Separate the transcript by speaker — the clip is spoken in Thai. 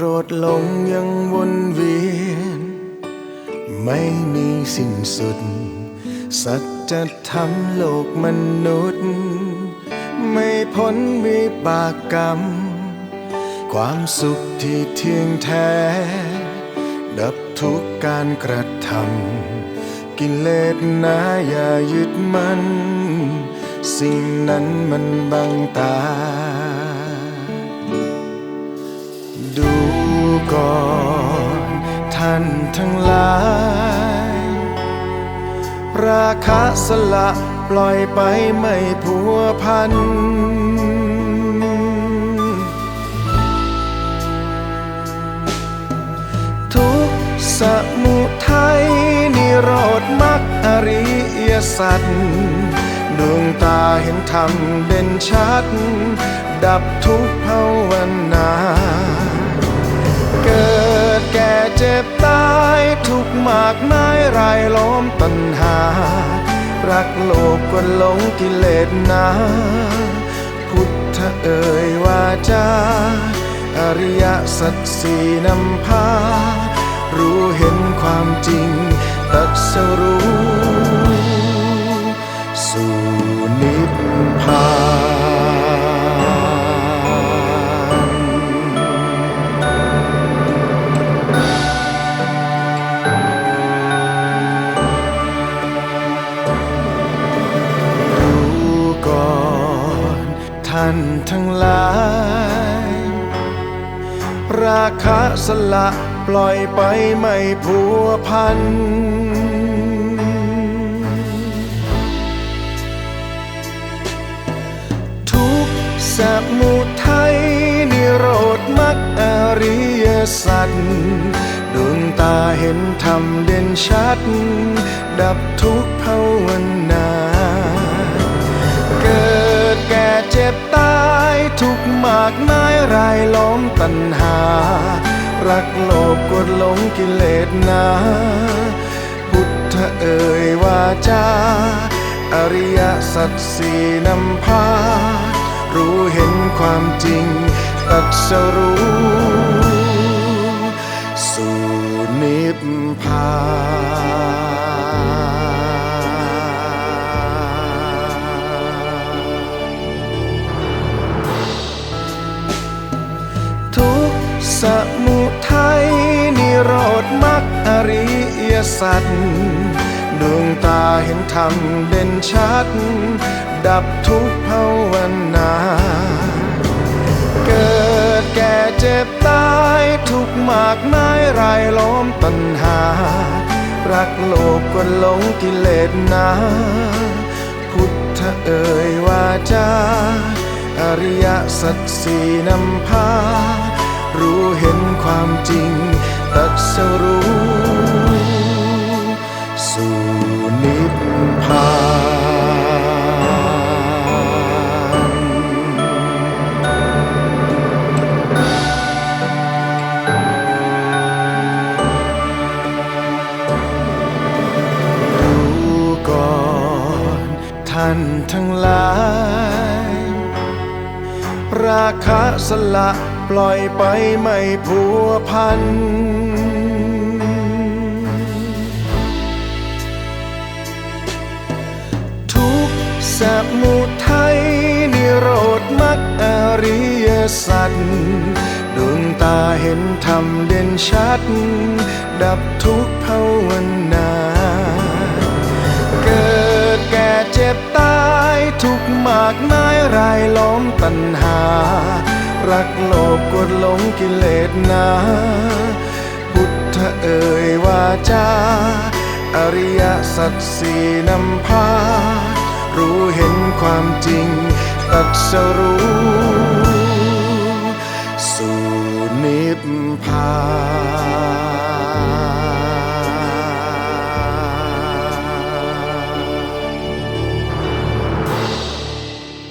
Speaker 1: โกรธหลงยังวนเวียน ไม่มีสิ้นสุด สัจธรรมโลกมนุษย์ ไม่พ้นวิบากกรรม ความสุขที่เที่ยงแท้ ดับทุกการกระทำกิเลสนาอย่ายึดมันสิ่งนั้นมันบังตาดู คะสละปล่อยไปไม่พัวพัน ทุกสมุทัยนิโรธมรรคอริยสัจดวงตาเห็นธรรมเด่นชัด ดับทุกภาวนา เกิดแก่เจ็บตายทุกมากมายรายล้อมตัณหา รักโลภกดหลงกิเลสนาพุทธเอ่ยวาจาอริยสัจสี่นำพา รู้เห็นความจริง ตัดสรู้สู่นิ คะสละปล่อยไปไม่พัวพัน ทุกข์สมุทัยนิโรธมรรคอริยสัจดวงตาเห็นธรรมเด่นชัด ดับทุกภาวนา เกิดแก่เจ็บตา มากมายรายล้อมตัณหา รักโลภกดหลงกิเลสนา พุทธเอ่ยวาจา อริยสัจสี่นำพา รู้เห็นความจริง ตัดสรู้สู่นิพพาน ยสัจดวงตาเห็นธรรมเด่นชัด ดับทุกภาวนา เกิดแก่เจ็บตายทุกมากมายรายล้อมตัณหา รักโลภกดหลงกิเลสนาพุทธเอ่ยวาจาอริยสัจสี่นำพา รู้เห็นความจริงตัดสรู้ ท่านทั้งหลาย ราคะสละปล่อยไปไม่พัวพัน ทุกสมุทัยนิโรธมรรคอริยสัจดวงตาเห็นธรรมเด่นชัด ดับทุก ทุกมากมายรายล้อมตัณหา รักโลภกดหลงกิเลสนาพุทธเอ่ยวาจาอริยสัจสี่นำพา รู้เห็นความจริง ตัดสรู้ สู่นิพพาน